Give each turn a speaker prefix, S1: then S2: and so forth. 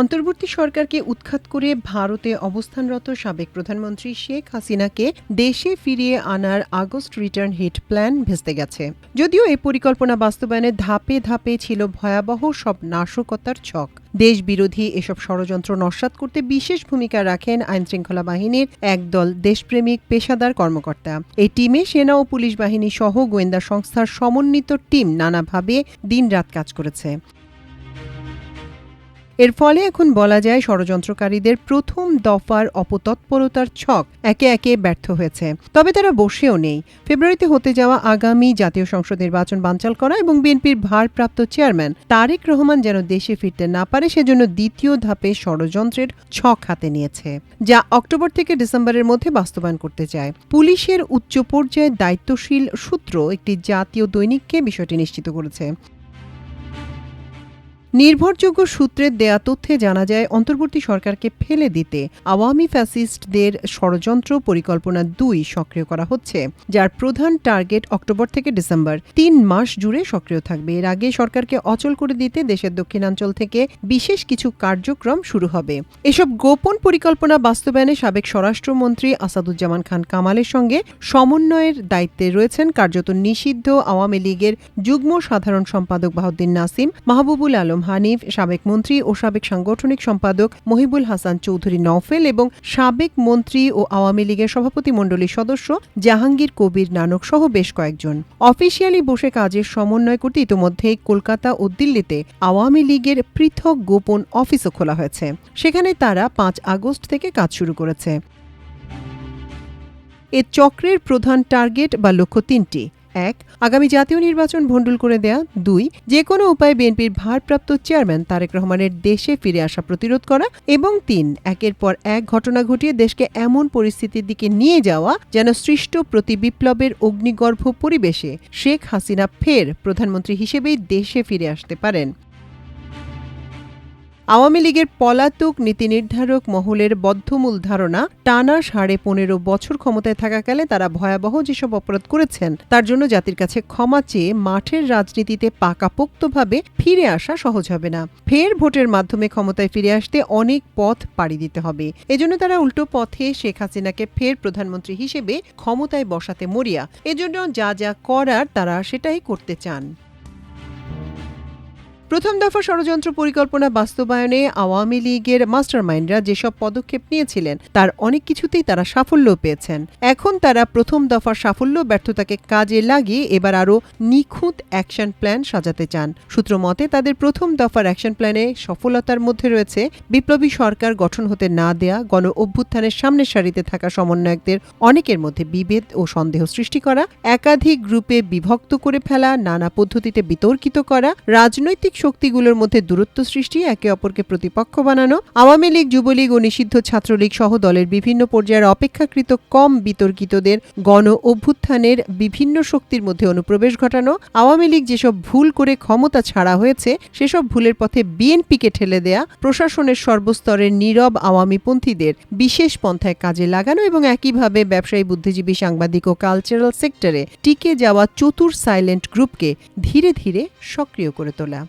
S1: অন্তর্বর্তী সরকারকে উৎখাত করে ভারতে অবস্থানরত সাবেক প্রধানমন্ত্রী শেখ হাসিনাকে দেশে ফিরিয়ে আনার আগস্ট রিটার্ন হিট প্ল্যান ভেস্তে গেছে। যদিও এই পরিকল্পনা বাস্তবায়নে ধাপে ধাপে ছিল ভয়াবহ সব নাশকতার ছক। দেশ বিরোধী এসব ষড়যন্ত্র নস্যাৎ করতে বিশেষ ভূমিকা রাখেন আইনশৃঙ্খলা বাহিনীর একদল দেশপ্রেমিক পেশাদার কর্মকর্তা। এই টিমে সেনা ও পুলিশ বাহিনী সহ গোয়েন্দা সংস্থার সমন্বিত টিম নানাভাবে দিনরাত কাজ করেছে। এর ফলে এখন বলা যায় ষড়যন্ত্রকারীদের প্রথম দফার অপতৎপরতার ছক একে একে ব্যর্থ হয়েছে। তবে তারা বসেও নেই। ফেব্রুয়ারিতে হতে যাওয়া আগামী জাতীয় সংসদ নির্বাচন বানচাল করা এবং বিএনপির ভারপ্রাপ্ত চেয়ারম্যান তারেক রহমান যেন দেশে ফিরতে না পারে, সেজন্য দ্বিতীয় ধাপে ষড়যন্ত্রের ছক হাতে নিয়েছে, যা অক্টোবর থেকে ডিসেম্বরের মধ্যে বাস্তবায়ন করতে চায়। পুলিশের উচ্চ পর্যায়ে দায়িত্বশীল সূত্র একটি জাতীয় দৈনিককে বিষয়টি নিশ্চিত করেছে। নির্ভরযোগ্য সূত্রের দেয়া তথ্যে জানা যায়, অন্তর্বর্তী সরকারকে ফেলে দিতে আওয়ামী ফ্যাসিস্টদের ষড়যন্ত্র পরিকল্পনা দুই সক্রিয় করা হচ্ছে, যার প্রধান টার্গেট অক্টোবর থেকে ডিসেম্বর। তিন মাস জুড়ে সক্রিয় থাকবে। এর আগে সরকারকে অচল করে দিতে দেশের দক্ষিণাঞ্চল থেকে বিশেষ কিছু কার্যক্রম শুরু হবে। এসব গোপন পরিকল্পনা বাস্তবায়নে সাবেক স্বরাষ্ট্রমন্ত্রী আসাদুজ্জামান খান কামালের সঙ্গে সমন্বয়ের দায়িত্বে রয়েছেন কার্যত নিষিদ্ধ আওয়ামী লীগের যুগ্ম সাধারণ সম্পাদক বাহুদ্দিন নাসিম, মাহবুবুল আলম হানিফ, সাবেক মন্ত্রী ও সাবেক সাংগঠনিক সম্পাদক মহিবুল হাসান চৌধুরী নওফেল এবং সাবেক মন্ত্রী ও আওয়ামী লীগের সভাপতি মণ্ডলীর সদস্য জাহাঙ্গীর কবির নানক সহ বেশ কয়েকজন। অফিসিয়ালি বসে কাজের সমন্বয় করতে ইতিমধ্যেই কলকাতা ও দিল্লিতে আওয়ামী লীগের পৃথক গোপন অফিসও খোলা হয়েছে। সেখানে তারা পাঁচ আগস্ট থেকে কাজ শুরু করেছে। এ চক্রের প্রধান টার্গেট বা লক্ষ্য তিনটি। এক, আগামী জাতীয় নির্বাচন ভণ্ডুল করে দেয়া। দুই যে কোনো উপায়ে বিএনপির ভারপ্রাপ্ত চেয়ারম্যান তারেক রহমানের দেশে ফিরে আসা প্রতিরোধ করা। এবং তিন, একের পর এক ঘটনা ঘটিয়ে দেশকে এমন পরিস্থিতির দিকে নিয়ে যাওয়া যেন সৃষ্ট প্রতি বিপ্লবের অগ্নিগর্ভ পরিবেশে শেখ হাসিনা ফের প্রধানমন্ত্রী হিসেবেই দেশে ফিরে আসতে পারেন। আওয়ামী লীগের পলাতক নীতি নির্ধারক মহলের বদ্ধমূল ধারণা টানা সাড়ে পনেরো বছর ক্ষমতায় থাকাকালে তারা ভয়াবহ যেসব অপরাধ করেছেন, তার জন্য জাতির কাছে ক্ষমা চেয়ে মাঠের রাজনীতিতে পাকাপোক্তভাবে ফিরে আসা সহজ হবে না। ফের ভোটের মাধ্যমে ক্ষমতায় ফিরে আসতে অনেক পথ পাড়ি দিতে হবে। এজন্য তারা উল্টো পথে শেখ হাসিনাকে ফের প্রধানমন্ত্রী হিসেবে ক্ষমতায় বসাতে মরিয়া। এজন্য যা যা করার তারা সেটাই করতে চান। প্রথম দফা ষড়যন্ত্র পরিকল্পনা বাস্তবায়নে আওয়ামী লীগের মাস্টারমাইন্ডরা যেসব পদক্ষেপ নিয়েছিলেন, তার অনেক কিছুতেই তারা সাফল্য পেয়েছেন। এখন তারা প্রথম দফার সাফল্য ব্যর্থতাকে কাজে লাগিয়ে এবার আরও নিখুঁত অ্যাকশন প্ল্যান সাজাতে চান। সূত্র মতে, তাদের প্রথম দফার অ্যাকশন প্ল্যানে সফলতার মধ্যে রয়েছে বিপ্লবী সরকার গঠন হতে না দেয়া, গণ অভ্যুত্থানের সামনের সারিতে থাকা সমন্বয়কদের অনেকের মধ্যে বিভেদ ও সন্দেহ সৃষ্টি করা, একাধিক গ্রুপে বিভক্ত করে ফেলা, নানা পদ্ধতিতে বিতর্কিত করা, রাজনৈতিক শক্তিগুলোর মধ্যে দূরত্ব সৃষ্টি, একে অপরকে প্রতিপক্ষ বানানো, আওয়ামী লীগ, যুবলীগ ও নিষিদ্ধ ছাত্রলীগ সহ দলের বিভিন্ন পর্যায়ের অপেক্ষাকৃত কম বিতর্কিতদের গণ অভ্যুত্থানের বিভিন্ন শক্তির মধ্যে অনুপ্রবেশ ঘটানো, আওয়ামী লীগ যেসব ভুল করে ক্ষমতা ছাড়া হয়েছে, সেসব ভুলের পথে বিএনপিকে ঠেলে দেয়া, প্রশাসনের সর্বস্তরের নীরব আওয়ামীপন্থীদের বিশেষ পন্থায় কাজে লাগানো এবং একইভাবে ব্যবসায়ী, বুদ্ধিজীবী, সাংবাদিক ও কালচারাল সেক্টরে টিকে যাওয়া চতুর সাইলেন্ট গ্রুপকে ধীরে ধীরে সক্রিয় করে তোলা।